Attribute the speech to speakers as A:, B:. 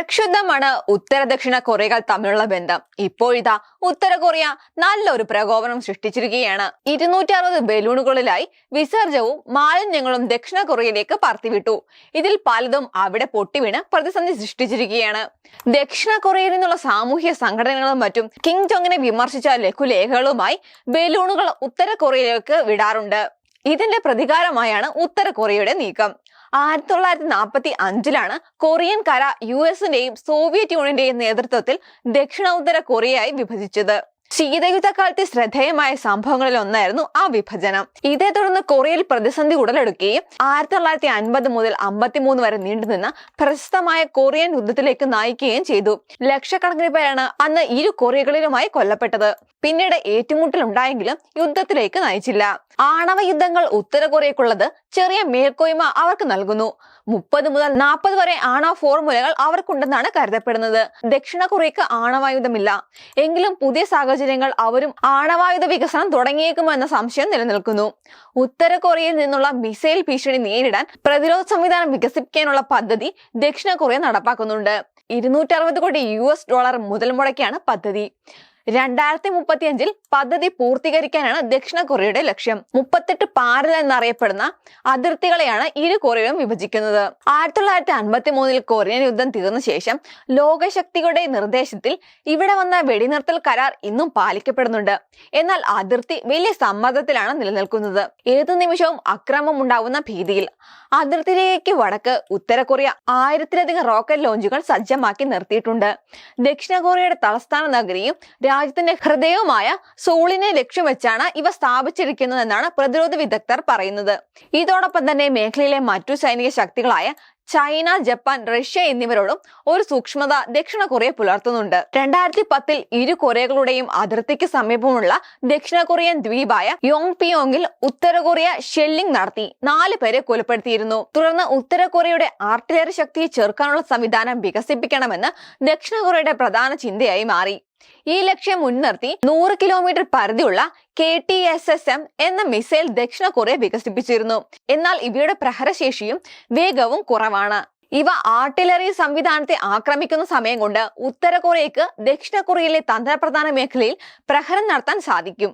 A: പ്രക്ഷുബ്ധമാണ് ഉത്തര ദക്ഷിണ കൊറിയകൾ തമ്മിലുള്ള ബന്ധം. ഇപ്പോഴിതാ ഉത്തര കൊറിയ നല്ലൊരു പ്രകോപനം സൃഷ്ടിച്ചിരിക്കുകയാണ്. ഇരുന്നൂറ്റി അറുപത് ബലൂണുകളിലായി വിസർജവും മാലിന്യങ്ങളും ദക്ഷിണ കൊറിയയിലേക്ക് പറത്തിവിട്ടു. ഇതിൽ പലതും അവിടെ പൊട്ടിവീണ് പ്രതിസന്ധി സൃഷ്ടിച്ചിരിക്കുകയാണ്. ദക്ഷിണ കൊറിയയിൽ നിന്നുള്ള സാമൂഹ്യ സംഘടനകളും മറ്റും കിങ് ജോങ്ങിനെ വിമർശിച്ച ലഘുലേഖകളുമായി ബലൂണുകൾ ഉത്തര കൊറിയയിലേക്ക് വിടാറുണ്ട്. ഇതിന്റെ പ്രതികാരമായാണ് ഉത്തര കൊറിയയുടെ നീക്കം. ആയിരത്തി തൊള്ളായിരത്തി നാൽപ്പത്തി അഞ്ചിലാണ് കൊറിയൻ കര യു എസിന്റെയും സോവിയറ്റ് യൂണിയന്റെയും നേതൃത്വത്തിൽ ദക്ഷിണോത്തര കൊറിയയായി വിഭജിച്ചത്. ശീതയുദ്ധകാലത്തെ ശ്രദ്ധേയമായ സംഭവങ്ങളിൽ ഒന്നായിരുന്നു ആ വിഭജനം. ഇതേ തുടർന്ന് കൊറിയയിൽ പ്രതിസന്ധി ഉടലെടുക്കുകയും ആയിരത്തി തൊള്ളായിരത്തി അൻപത് മുതൽ അമ്പത്തിമൂന്ന് വരെ നീണ്ടുനിന്ന പ്രശസ്തമായ കൊറിയൻ യുദ്ധത്തിലേക്ക് നയിക്കുകയും ചെയ്തു. ലക്ഷക്കണക്കിന് പേരാണ് അന്ന് ഇരു കൊറിയകളിലുമായി കൊല്ലപ്പെട്ടത്. പിന്നീട് ഏറ്റുമുട്ടലുണ്ടായെങ്കിലും യുദ്ധത്തിലേക്ക് നയിച്ചില്ല. ആണവ യുദ്ധങ്ങൾ ഉത്തര കൊറിയക്കുള്ളത് ചെറിയ മേൽക്കോയ്മ അവർക്ക് നൽകുന്നു. മുപ്പത് മുതൽ നാൽപ്പത് വരെ ആണവ ഫോർമുലകൾ അവർക്കുണ്ടെന്നാണ് കരുതപ്പെടുന്നത്. ദക്ഷിണ കൊറിയക്ക് ആണവായുധമില്ല എങ്കിലും പുതിയ സാഹചര്യങ്ങൾ അവരും ആണവായുധ വികസനം തുടങ്ങിയേക്കുമോ എന്ന സംശയം നിലനിൽക്കുന്നു. ഉത്തര കൊറിയയിൽ നിന്നുള്ള മിസൈൽ ഭീഷണി നേരിടാൻ പ്രതിരോധ സംവിധാനം വികസിപ്പിക്കാനുള്ള പദ്ധതി ദക്ഷിണ കൊറിയ നടപ്പാക്കുന്നുണ്ട്. ഇരുന്നൂറ്റി അറുപത് കോടി യു എസ് ഡോളർ മുതൽ മുടക്കിയാണ് പദ്ധതി. രണ്ടായിരത്തി മുപ്പത്തി അഞ്ചിൽ പദ്ധതി പൂർത്തീകരിക്കാനാണ് ദക്ഷിണ കൊറിയയുടെ ലക്ഷ്യം. മുപ്പത്തെട്ട് പാരൽ എന്നറിയപ്പെടുന്ന അതിർത്തികളെയാണ് ഇരു കൊറിയയും വിഭജിക്കുന്നത്. ആയിരത്തി തൊള്ളായിരത്തി അൻപത്തി മൂന്നിൽ കൊറിയൻ യുദ്ധം തീർന്ന ശേഷം ലോകശക്തികളുടെ നിർദ്ദേശത്തിൽ ഇവിടെ വന്ന വെടിനിർത്തൽ കരാർ ഇന്നും പാലിക്കപ്പെടുന്നുണ്ട്. എന്നാൽ അതിർത്തി വലിയ സമ്മർദ്ദത്തിലാണ് നിലനിൽക്കുന്നത്. ഏതു നിമിഷവും അക്രമം ഉണ്ടാവുന്ന ഭീതിയിൽ അതിർത്തിയിലേക്ക് വടക്ക് ഉത്തര കൊറിയ ആയിരത്തിലധികം റോക്കറ്റ് ലോഞ്ചുകൾ സജ്ജമാക്കി നിർത്തിയിട്ടുണ്ട്. ദക്ഷിണ കൊറിയയുടെ തലസ്ഥാന നഗരിയും രാജ്യത്തിന്റെ ഹൃദയവുമായ സോളിനെ ലക്ഷ്യം വെച്ചാണ് ഇവ സ്ഥാപിച്ചിരിക്കുന്നതെന്നാണ് പ്രതിരോധ വിദഗ്ധർ പറയുന്നത്. ഇതോടൊപ്പം തന്നെ മേഖലയിലെ മറ്റു സൈനിക ശക്തികളായ ചൈന ജപ്പാൻ റഷ്യ എന്നിവരോടും ഒരു സൂക്ഷ്മത ദക്ഷിണ കൊറിയ പുലർത്തുന്നുണ്ട്. രണ്ടായിരത്തി പത്തിൽ ഇരു കൊറിയകളുടെയും അതിർത്തിക്ക് സമീപമുള്ള ദക്ഷിണ കൊറിയൻ ദ്വീപായ യോങ് പിയോങ്ങിൽ ഉത്തര കൊറിയ ഷെല്ലിംഗ് നടത്തി. നാല് പേരെ കൊലപ്പെടുത്തിയിരുന്നു. തുടർന്ന് ഉത്തര കൊറിയയുടെ ആർട്ടിലറി ശക്തിയെ ചെറുക്കാനുള്ള സംവിധാനം വികസിപ്പിക്കണമെന്ന് ദക്ഷിണ കൊറിയയുടെ പ്രധാന ചിന്തയായി മാറി. ഈ ലക്ഷ്യം മുൻനിർത്തി നൂറ് kilometre പരിധിയുള്ള K T S S M എന്ന മിസൈൽ ദക്ഷിണ കൊറിയ വികസിപ്പിച്ചിരുന്നു. എന്നാൽ ഇവയുടെ പ്രഹരശേഷിയും വേഗവും കുറവാണ്. ഇവ ആർട്ടിലറി സംവിധാനത്തെ ആക്രമിക്കുന്ന സമയം കൊണ്ട് ഉത്തര കൊറിയക്ക് ദക്ഷിണ കൊറിയയിലെ തന്ത്രപ്രധാന മേഖലയിൽ പ്രഹരം നടത്താൻ സാധിക്കും.